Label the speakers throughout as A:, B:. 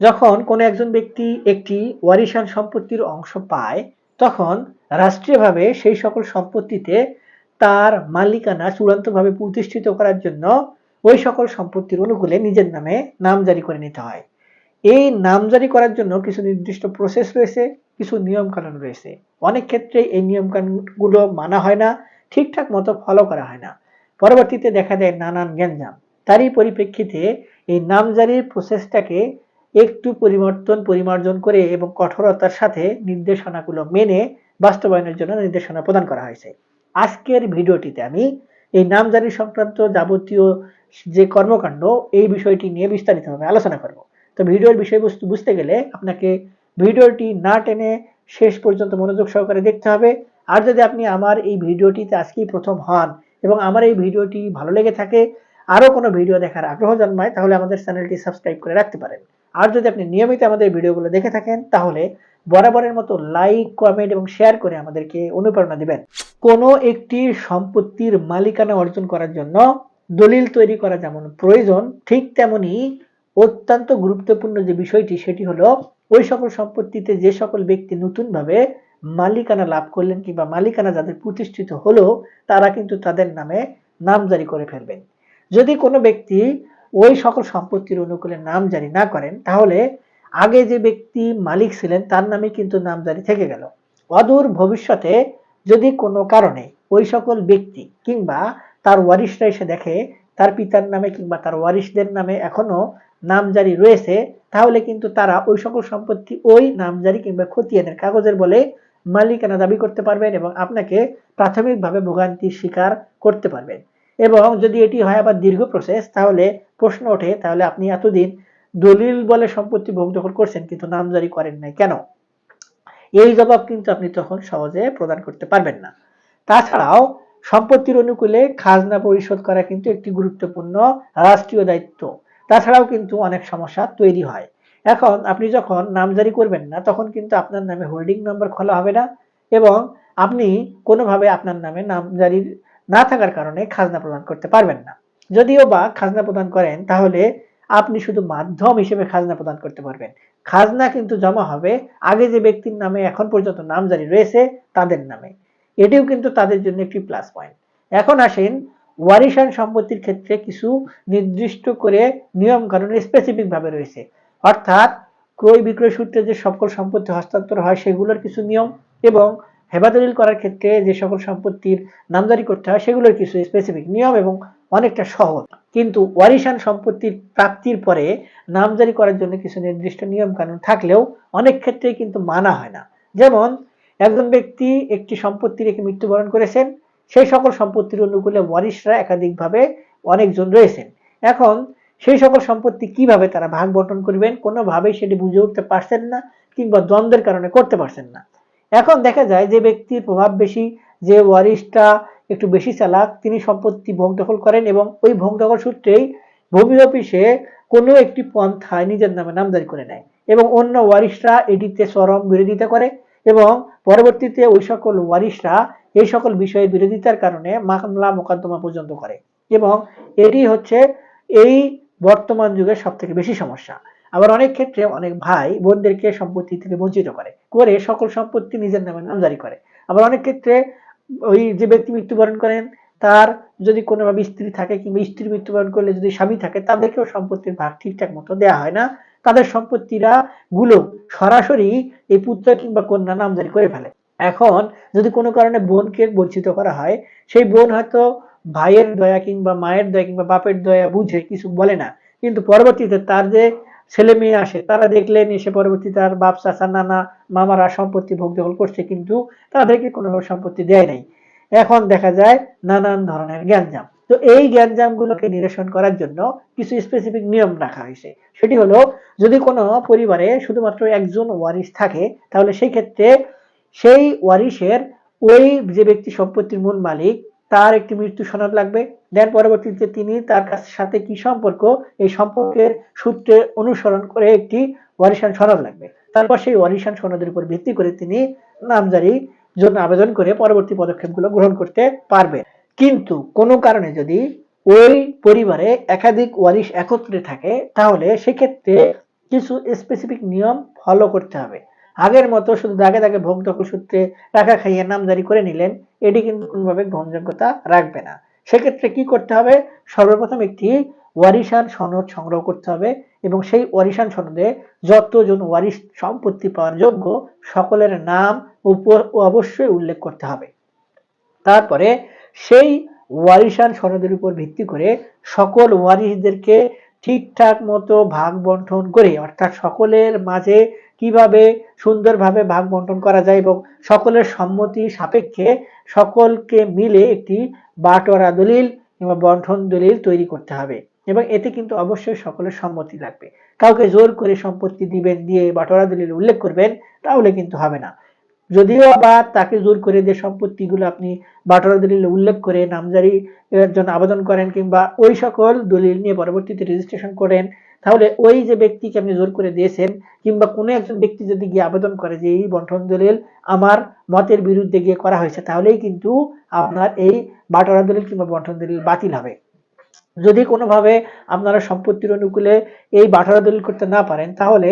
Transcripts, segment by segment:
A: যখন কোনো একজন ব্যক্তি একটি ওয়ারিশান সম্পত্তির অংশ পায়, তখন রাষ্ট্রীয়ভাবে সেই সকল সম্পত্তিতে তার মালিকানা চূড়ান্তভাবে প্রতিষ্ঠিত করার জন্য ওই সকল সম্পত্তির অনুকূলে নিজের নামে নাম জারি করে নিতে হয়। এই নাম জারি করার জন্য কিছু নির্দিষ্ট প্রসেস রয়েছে, কিছু নিয়ম কানুন রয়েছে। অনেক ক্ষেত্রে এই নিয়ম কানুনগুলো মানা হয় না, ঠিকঠাক মতো ফলো করা হয় না। পরবর্তীতে দেখা যায় নানান গ্যাঞ্জাম। তারই পরিপ্রেক্ষিতে এই নামজারির প্রসেসটাকে একটু পরিবর্তন, পরিমার্জন করে এবং কঠোরতার সাথে নির্দেশনাগুলো মেনে বাস্তবায়নের জন্য নির্দেশনা প্রদান করা হয়েছে। আজকের ভিডিওটিতে আমি এই নামজারি সংক্রান্ত যাবতীয় যে কর্মকাণ্ড, এই বিষয়টি নিয়ে বিস্তারিতভাবে আলোচনা করব। তো ভিডিওর বিষয়বস্তু বুঝতে গেলে আপনাকে ভিডিওটি না টেনে শেষ পর্যন্ত মনোযোগ সহকারে দেখতে হবে। আর যদি আপনি আমার এই ভিডিওটিতে আজকেই প্রথম হন এবং আমার এই ভিডিওটি ভালো লেগে থাকে, আরও কোনো ভিডিও দেখার আগ্রহ জন্মায়, তাহলে আমাদের চ্যানেলটি সাবস্ক্রাইব করে রাখতে পারেন। আর যদি আপনি নিয়মিত আমাদের ভিডিওগুলো দেখে থাকেন, তাহলে বরাবরের মতো লাইক কমেন্ট এবং শেয়ার করে আমাদেরকে অনুপ্রেরণা দিবেন। কোনো একটি সম্পত্তির মালিকানা অর্জন করার জন্য দলিল তৈরি করা যেমন প্রয়োজন, ঠিক তেমনি অত্যন্ত গুরুত্বপূর্ণ যে বিষয়টি, সেটি হলো ওই সকল সম্পত্তিতে যে সকল ব্যক্তি নতুনভাবে মালিকানা লাভ করলেন কিংবা মালিকানা যাদের প্রতিষ্ঠিত হলো, তারা কিন্তু তাদের নামে নাম জারি করে ফেলবেন। যদি কোনো ব্যক্তি ওই সকল সম্পত্তির অনুকূলে নাম জারি না করেন, তাহলে আগে যে ব্যক্তি মালিক ছিলেন, তার নামে কিন্তু নাম জারি থেকে গেল। অদূর ভবিষ্যতে যদি কোনো কারণে ওই সকল ব্যক্তি কিংবা তার ওয়ারিশরা এসে দেখে, তার পিতার নামে কিংবা তার ওয়ারিশদের নামে এখনও নামজারি রয়েছে, তাহলে কিন্তু তারা ওই সকল সম্পত্তি, ওই নামজারি কিংবা খতিয়ানের কাগজের বলে মালিকানা দাবি করতে পারবেন এবং আপনাকে প্রাথমিকভাবে ভোগান্তির শিকার করতে পারবেন। এবং যদি এটি হয় আবার দীর্ঘ প্রসেস তাহলে প্রশ্ন ওঠে, তাহলে আপনি এতদিন দলিল বলে সম্পত্তি ভোগ দখল করছেন, কিন্তু নামজারি করেন নাই, কেন? এই জবাব কিন্তু আপনি তখন সহজে প্রদান করতে পারবেন না। তাছাড়াও, সম্পত্তির অনুকূলে খাজনা পরিশোধ করা কিন্তু একটি গুরুত্বপূর্ণ রাষ্ট্রীয় দায়িত্ব। তাছাড়াও কিন্তু অনেক সমস্যা তৈরি হয়। এখন আপনি যখন নামজারি করবেন না, তখন কিন্তু আপনার নামে হোল্ডিং নাম্বার খোলা হবে না এবং আপনি কোনোভাবে আপনার নামে নামজারির না থাকার কারণে খাজনা প্রদান করতে পারবেন না। যদিও বা খাজনা প্রদান করেন, তাহলে আপনি শুধু মাধ্যম হিসেবে খাজনা প্রদান করতে পারবেন। খাজনা কিন্তু জমা হবে আগে যে ব্যক্তির নামে এখন পর্যন্ত নামজারি রয়েছে, তাদের নামে। এটিও কিন্তু তাদের জন্য একটি প্লাস পয়েন্ট এখন আসেন ওয়ারিশান সম্পত্তির ক্ষেত্রে কিছু নির্দিষ্ট করে নিয়ম কানুন স্পেসিফিক ভাবে রয়েছে। অর্থাৎ ক্রয় বিক্রয় সূত্রে যে সকল সম্পত্তি হস্তান্তর হয়, সেগুলোর কিছু নিয়ম এবং হেবাদলিল করার ক্ষেত্রে যে সকল সম্পত্তির নামজারি করতে হয় সেগুলোর কিছু স্পেসিফিক নিয়ম এবং অনেকটা সহজ। কিন্তু ওয়ারিশান সম্পত্তির প্রাপ্তির পরে নামজারি করার জন্য কিছু নির্দিষ্ট নিয়ম কানুন থাকলেও অনেক ক্ষেত্রে কিন্তু মানা হয় না। যেমন, একজন ব্যক্তি একটি সম্পত্তি রেখে মৃত্যুবরণ করেছেন, সেই সকল সম্পত্তির অনুকূলে ওয়ারিশরা একাধিকভাবে অনেকজন রয়েছেন। এখন, সেই সকল সম্পত্তি কীভাবে তারা ভাগ বন্টন করবেন, কোনোভাবেই সেটি বুঝে উঠতে পারছেন না কিংবা দ্বন্দ্বের কারণে করতে পারছেন না। এখন দেখা যায় যে ব্যক্তির প্রভাব বেশি, যে ওয়ারিশটা একটু বেশি চালাক, তিনি সম্পত্তি ভোগ দখল করেন এবং ওই ভোগ দখল সূত্রেই ভূমি অফিসে কোনো একটি পন্থায় নিজের নামে নামজারি করে নেয় এবং অন্য ওয়ারিশরা এটিতে চরম বিরোধিতা করে এবং পরবর্তীতে ওই সকল ওয়ারিশরা এই সকল বিষয়ে বিরোধিতার কারণে মামলা মোকদ্দমা পর্যন্ত করে এবং এটি হচ্ছে এই বর্তমান যুগের সব থেকে বেশি সমস্যা। আবার অনেক ক্ষেত্রে অনেক ভাই বোনদেরকে সম্পত্তি থেকে বঞ্চিত করে। করে সকল সম্পত্তি নিজের নামে নামজারি করে। আবার অনেক ক্ষেত্রে ওই যে ব্যক্তি মৃত্যুবরণ করেন, তার যদি কোনোভাবে স্ত্রী থাকে কিংবা স্ত্রী মৃত্যুবরণ করলে যদি স্বামী থাকে, তাদেরকেও সম্পত্তির ভাগ ঠিকঠাক মতো দেওয়া হয় না। তাদের সম্পত্তিরা গুলো সরাসরি এই পুত্র কিংবা কন্যা নামজারি করে ফেলে। এখন যদি কোনো কারণে বোনকে বঞ্চিত করা হয়, সেই বোন হয়তো ভাইয়ের দয়া কিংবা মায়ের দয়া কিংবা বাপের দয়া বুঝে কিছু বলে না। কিন্তু পরবর্তীতে তার যে ছেলে মেয়ে আসে, তারা দেখলেন এসে পরবর্তী তার বাপ, চাচা, নানা, মামারা সম্পত্তি ভোগ দখল করছে কিন্তু তাদেরকে কোনো সম্পত্তি দেয় নাই। এখন দেখা যায় নানান ধরনের জ্ঞানজাম তো এই জ্ঞানজামগুলোকে নিরসন করার জন্য কিছু স্পেসিফিক নিয়ম রাখা হয়েছে। সেটি হলো, যদি কোনো পরিবারে শুধুমাত্র একজন ওয়ারিশ থাকে, তাহলে সেই ক্ষেত্রে সেই ওয়ারিশের ওই যে ব্যক্তি সম্পত্তির মূল মালিক, তার একটি মৃত্যু সনদ লাগবে। দেন পরবর্তীতে তিনি তার সাথে কি সম্পর্ক? এই সম্পর্কের সূত্রে অনুসরণ করে একটি ওয়ারিশান সনদ লাগবে। তারপর সেই ওয়ারিশান সনদের উপর ভিত্তি করে তিনি নামজারি জন্য আবেদন করে পরবর্তী পদক্ষেপগুলো গ্রহণ করতে পারবে কিন্তু কোনো কারণে যদি ওই পরিবারে একাধিক ওয়ারিশ একত্রে থাকে, তাহলে সেক্ষেত্রে কিছু স্পেসিফিক নিয়ম ফলো করতে হবে। আগের মতো শুধু দাগে দাগে ভোগ দখল সূত্রে টাকা খাইয়ে নামজারি করে নিলেন, এটি কিন্তু কোনোভাবে গ্রহণযোগ্যতা রাখবে না। সেক্ষেত্রে কি করতে হবে? সর্বপ্রথম একটি ওয়ারিশান সনদ সংগ্রহ করতে হবে এবং সেই ওয়ারিশান সনদে যতজন ওয়ারিশ সম্পত্তি পাওয়ার যোগ্য সকলের নাম উপর অবশ্যই উল্লেখ করতে হবে। তারপরে সেই ওয়ারিশান সনদের উপর ভিত্তি করে সকল ওয়ারিশদেরকে ঠিকঠাক মতো ভাগ বন্টন করে, অর্থাৎ সকলের মাঝে কীভাবে সুন্দরভাবে ভাগ বন্টন করা যায় এবং সকলের সম্মতি সাপেক্ষে সকলকে মিলে একটি বাটোয়ারা দলিল কিংবা বন্টন দলিল তৈরি করতে হবে। এবং এতে কিন্তু অবশ্যই সকলের সম্মতি লাগবে। কাউকে জোর করে সম্পত্তি দিবেন, দিয়ে বাটোয়ারা দলিল উল্লেখ করবেন, তাহলে কিন্তু হবে না। যদিও বা তাকে জোর করে যে সম্পত্তিগুলো আপনি বাটোয়ারা দলিল উল্লেখ করে নামজারি জন্য আবেদন করেন কিংবা ওই সকল দলিল নিয়ে পরবর্তীতে রেজিস্ট্রেশন করেন, তাহলে ওই যে ব্যক্তিকে আপনি জোর করে দিয়েছেন কিংবা কোনো একজন ব্যক্তি যদি গিয়ে আবেদন করে যে এই বন্টন দলিল আমার মতের বিরুদ্ধে গিয়ে করা হয়েছে, তাহলেই কিন্তু আপনার এই বাটোয়ারা দলিল কিংবা বন্টন দলিল বাতিল হবে। যদি কোনোভাবে আপনারা সম্পত্তির অনুকূলে এই বাটোয়ারা দলিল করতে না পারেন, তাহলে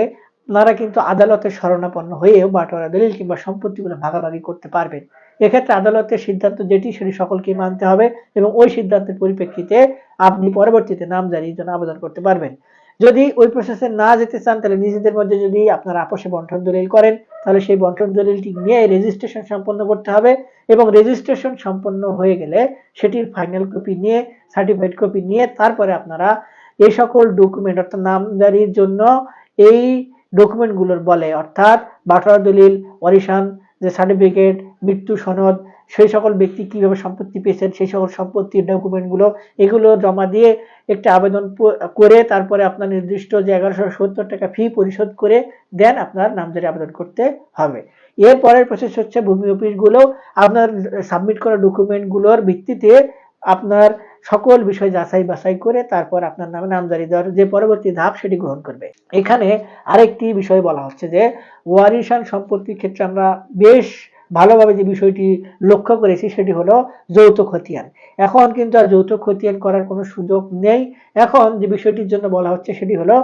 A: আপনারা কিন্তু আদালতের শরণাপন্ন হয়েও বাটোয়ারা দলিল কিংবা সম্পত্তিগুলো ভাগাভাগি করতে পারবেন। এক্ষেত্রে আদালতের সিদ্ধান্ত যেটি, সেটি সকলকে মানতে হবে এবং ওই সিদ্ধান্তের পরিপ্রেক্ষিতে আপনি পরবর্তীতে নামজারির জন্য আবেদন করতে পারবেন। যদি ওই প্রসেসে না যেতে চান, তাহলে নিজেদের মধ্যে যদি আপনারা আপোষে বন্টন দলিল করেন, তাহলে সেই বন্টন দলিলটি নিয়ে রেজিস্ট্রেশন সম্পন্ন করতে হবে এবং রেজিস্ট্রেশন সম্পন্ন হয়ে গেলে সেটির ফাইনাল কপি নিয়ে সার্টিফাইড কপি নিয়ে তারপরে আপনারা এই সকল ডকুমেন্ট অর্থাৎ নামজারির জন্য এই ডকুমেন্টগুলোর বলে, অর্থাৎ বাটোয়ারা দলিল, অরিশান, যে সার্টিফিকেট মৃত্যু সনদ, সেই সকল ব্যক্তি কীভাবে সম্পত্তি পেয়েছেন, সেই সকল সম্পত্তির ডকুমেন্টগুলো এগুলো জমা দিয়ে একটা আবেদন করে তারপরে আপনার নির্দিষ্ট যে এগারোশো সত্তর টাকা ফি পরিশোধ করে দেন আপনার নামজারি আবেদন করতে হবে। এর পরের প্রসেস হচ্ছে ভূমি অফিসগুলো আপনার সাবমিট করা ডকুমেন্টগুলোর ভিত্তিতে আপনার সকল বিষয় যাচাই বাছাই করে তারপর আপনার নামে নামজারি দেওয়ার যে পরবর্তী ধাপ সেটি গ্রহণ করবে। এখানে আরেকটি বিষয় বলা হচ্ছে যে, ওয়ারিশান সম্পত্তির ক্ষেত্রে আমরা বেশ ভালোভাবে যে বিষয়টি লক্ষ্য করেছি সেটি হলো যৌথ খতিয়ান। এখন কিন্তু আর যৌথ খতিয়ান করার কোনো সুযোগ নেই। এখন যে বিষয়টির জন্য বলা হচ্ছে সেটি হলো,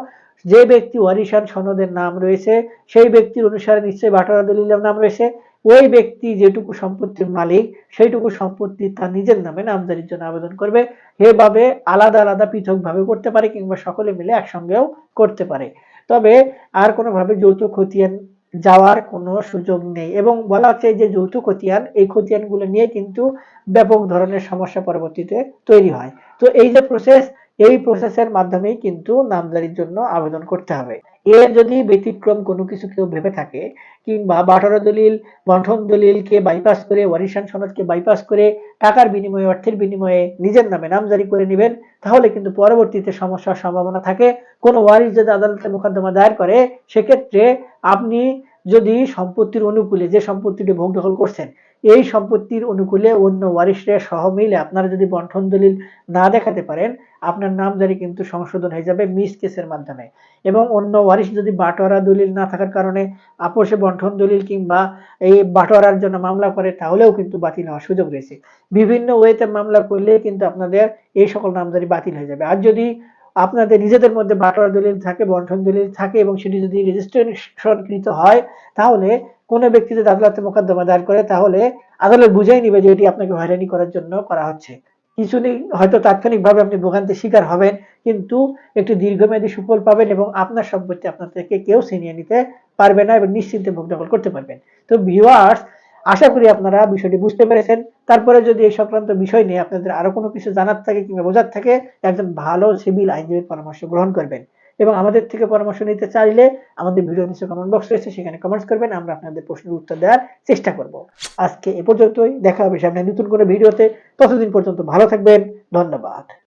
A: যে ব্যক্তি ওয়ারিশান সনদের নাম রয়েছে, সেই ব্যক্তির অনুসারে নিশ্চয়ই বাটোয়ারা দলিলের নাম রয়েছে। ওই ব্যক্তি যেটুকু সম্পত্তির মালিক, সেইটুকু সম্পত্তি তার নিজের নামে নামজারির জন্য আবেদন করবে। এভাবে আলাদা আলাদা পৃথকভাবে করতে পারে কিংবা সকলে মিলে একসঙ্গেও করতে পারে। তবে আর কোনোভাবে যৌথ খতিয়ান যাওয়ার কোনো সুযোগ নেই এবং বলা হচ্ছে যে যৌথ খতিয়ান, এই খতিয়ানগুলো নিয়ে কিন্তু ব্যাপক ধরনের সমস্যা পরবর্তীতে তৈরি হয়। তো এই যে প্রসেস এই প্রসেসের মাধ্যমেই কিন্তু নামজারির জন্য আবেদন করতে হবে। এর যদি ব্যতিক্রম কোনো কিছু কেউ ভেবে থাকে, কিংবা বাটোয়ারা দলিল, বন্টন দলিলকে বাইপাস করে, ওয়ারিশান সনদকে বাইপাস করে, টাকার বিনিময়ে, অর্থের বিনিময়ে নিজের নামে নামজারি করে নেবেন, তাহলে কিন্তু পরবর্তীতে সমস্যার সম্ভাবনা থাকে। কোনো ওয়ারিশ যদি আদালতে মোকদ্দমা দায়ের করে, সেক্ষেত্রে আপনি যদি সম্পত্তির অনুকূলে, যে সম্পত্তিটি ভোগ দখল করছেন এই সম্পত্তির অনুকূলে অন্য ওয়ারিশরা সহ মিলে আপনারা যদি বন্টন দলিল না দেখাতে পারেন, আপনার নামজারি কিন্তু সংশোধন হয়ে যাবে মিস কেসের মাধ্যমে। এবং অন্য ওয়ারিশ যদি বাটোয়ারা দলিল না থাকার কারণে আপোষে বন্ঠন দলিল কিংবা এই বাটোয়ারার জন্য মামলা করে, তাহলেও কিন্তু বাতিল হওয়ার সুযোগ রয়েছে। বিভিন্ন ওয়েতে মামলা করলে কিন্তু আপনাদের এই সকল নামজারি বাতিল হয়ে যাবে। আর যদি আপনাদের নিজেদের মধ্যে বাটোয়ারা দলিল থাকে, বন্টন দলিল থাকে এবং সেটি যদি রেজিস্ট্রেশনকৃত হয়, তাহলে কোনো ব্যক্তি যদি আদালতে মোকদ্দমা দায়ের করে, তাহলে আদালত বুঝাই নিবে যে এটি আপনাকে হয়রানি করার জন্য করা হচ্ছে। কিছুদিন হয়তো তাৎক্ষণিকভাবে আপনি ভোগান্তির শিকার হবেন, কিন্তু একটি দীর্ঘমেয়াদী সুফল পাবেন এবং আপনার সম্পত্তি আপনার থেকে কেউ ছিনিয়ে নিতে পারবে না এবং নিশ্চিন্তে ভোগ দখল করতে পারবেন। তো ভিউয়ার্স আশা করি আপনারা বিষয়টি বুঝতে পেরেছেন। তারপরে যদি এই সংক্রান্ত বিষয় নিয়ে আপনাদের আরও কোনো কিছু জানার থাকে কিংবা বোঝার থাকে, একজন ভালো সিভিল আইনজীবীর পরামর্শ গ্রহণ করবেন। এবং আমাদের থেকে পরামর্শ নিতে চাইলে আমাদের ভিডিও নিচে কমেন্ট বক্স রয়েছে, সেখানে কমেন্টস করবেন, আমরা আপনাদের প্রশ্নের উত্তর দেওয়ার চেষ্টা করব। আজকে এ পর্যন্তই, দেখা হবে সামনে নতুন কোনো ভিডিওতে। ততদিন পর্যন্ত ভালো থাকবেন, ধন্যবাদ।